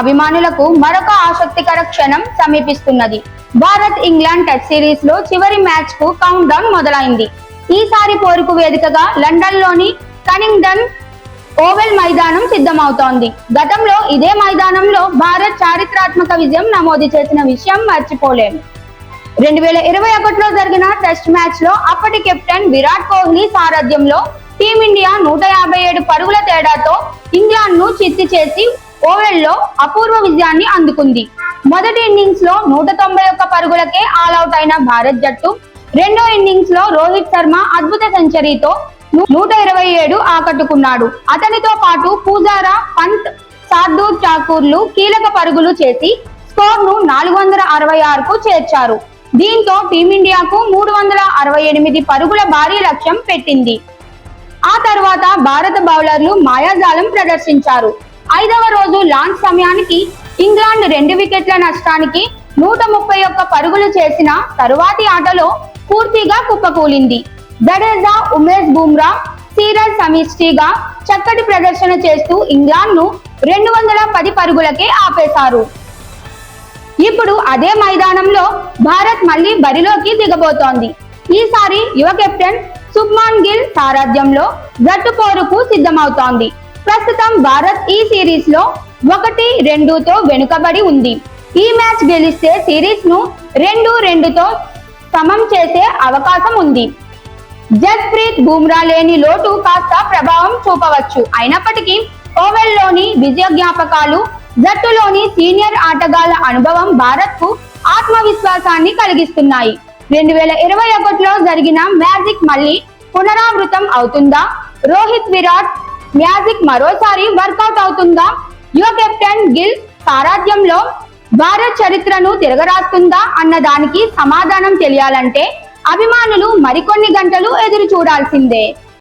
అభిమానులకు మరొక ఆసక్తికర క్షణం సమీపిస్తున్నది. భారత్ ఇంగ్లాండ్ టెస్ట్ సిరీస్లో చివరి మ్యాచ్కు కౌంట్ డౌన్ మొదలైంది. ఈసారి పోరుకు వేదికగా లండన్లోని కనింగ్డన్ ఓవెల్ మైదానం సిద్ధమవుతోంది. గతంలో ఇదే మైదానంలో భారత్ చారిత్రాత్మక విజయం నమోదు చేసిన విషయం మర్చిపోలేము రెండు వేల ఇరవై ఒకటిలో జరిగిన టెస్ట్ మ్యాచ్లో అప్పటి కెప్టెన్ విరాట్ కోహ్లీ సారథ్యంలో టీమిండియా నూట యాభై ఏడు పరుగుల తేడాతో ఇంగ్లాండ్ను చిత్తి చేసి ఓవెల్లో అపూర్వ విజయాన్ని అందుకుంది. మొదటి ఇన్నింగ్స్లో నూట తొంభై ఒక్క పరుగులకే ఆల్అౌట్ అయిన భారత్ జట్టు రెండో ఇన్నింగ్స్లో రోహిత్ శర్మ అద్భుత సెంచరీతో నూట ఇరవై ఏడు ఆకట్టుకున్నాడు. అతనితో పాటు పూజారా పంత్ సార్దూర్ ఠాకూర్లు కీలక పరుగులు చేసి స్కోర్ను నాలుగు వందల అరవై ఆరుకు చేర్చారు. దీంతో టీమిండియాకు మూడు వందల అరవై ఎనిమిది పరుగుల భారీ లక్ష్యం పెట్టింది. ఆ తర్వాత భారత బౌలర్లు మాయాజాలం ప్రదర్శించారు. ఐదవ రోజు లాంచ్ సమయానికి ఇంగ్లాండ్ రెండు వికెట్ల నష్టానికి నూట ముప్పై ఒక్క పరుగులు చేసిన తరువాతి ఆటలో పూర్తిగా కుప్పకూలింది. జడేజా ఉమేష్ బుమ్రా సీరల్ సమిష్టిగా చక్కటి ప్రదర్శన చేస్తూ ఇంగ్లాండ్ను రెండు వందల పది పరుగులకే ఆపేశారు. ఇప్పుడు అదే మైదానంలో భారత్ మళ్ళీ బరిలోకి దిగబోతోంది. ఈసారి యువ కెప్టెన్ సుబ్మాన్ గిల్ సారథ్యంలో జట్టు పోరుకు సిద్ధమవుతోంది. ప్రస్తుతం భారత్ ఈ సిరీస్లో ఒకటి రెండుతో వెనుకబడి ఉంది. ఈ మ్యాచ్ గెలిస్తే సిరీస్ను రెండు రెండుతో సమం చేసే అవకాశం ఉంది. జస్ప్రీత్ బుమ్రా లేని లోటు కాస్త ప్రభావం చూపవచ్చు. అయినప్పటికీ ఓవెల్లోని విజయ జ్ఞాపకాలు జట్టులోని సీనియర్ ఆటగాళ్ళ అనుభవం భారత్కు ఆత్మవిశ్వాసాన్ని కలిగిస్తున్నాయి. రెండు వేల ఇరవై ఒకటిలో జరిగిన మ్యాజిక్ మళ్ళీ పునరావృతం అవుతుందా? రోహిత్ విరాట్ మ్యాజిక్ మరోసారి వర్కౌట్ అవుతుందా? యువ కెప్టెన్ గిల్ సారథ్యంలో భారత్ చరిత్రను తిరగరాస్తుందా అన్న దానికి సమాధానం తెలియాలంటే అభిమానులు మరికొన్ని గంటలు ఎదురు చూడాల్సిందే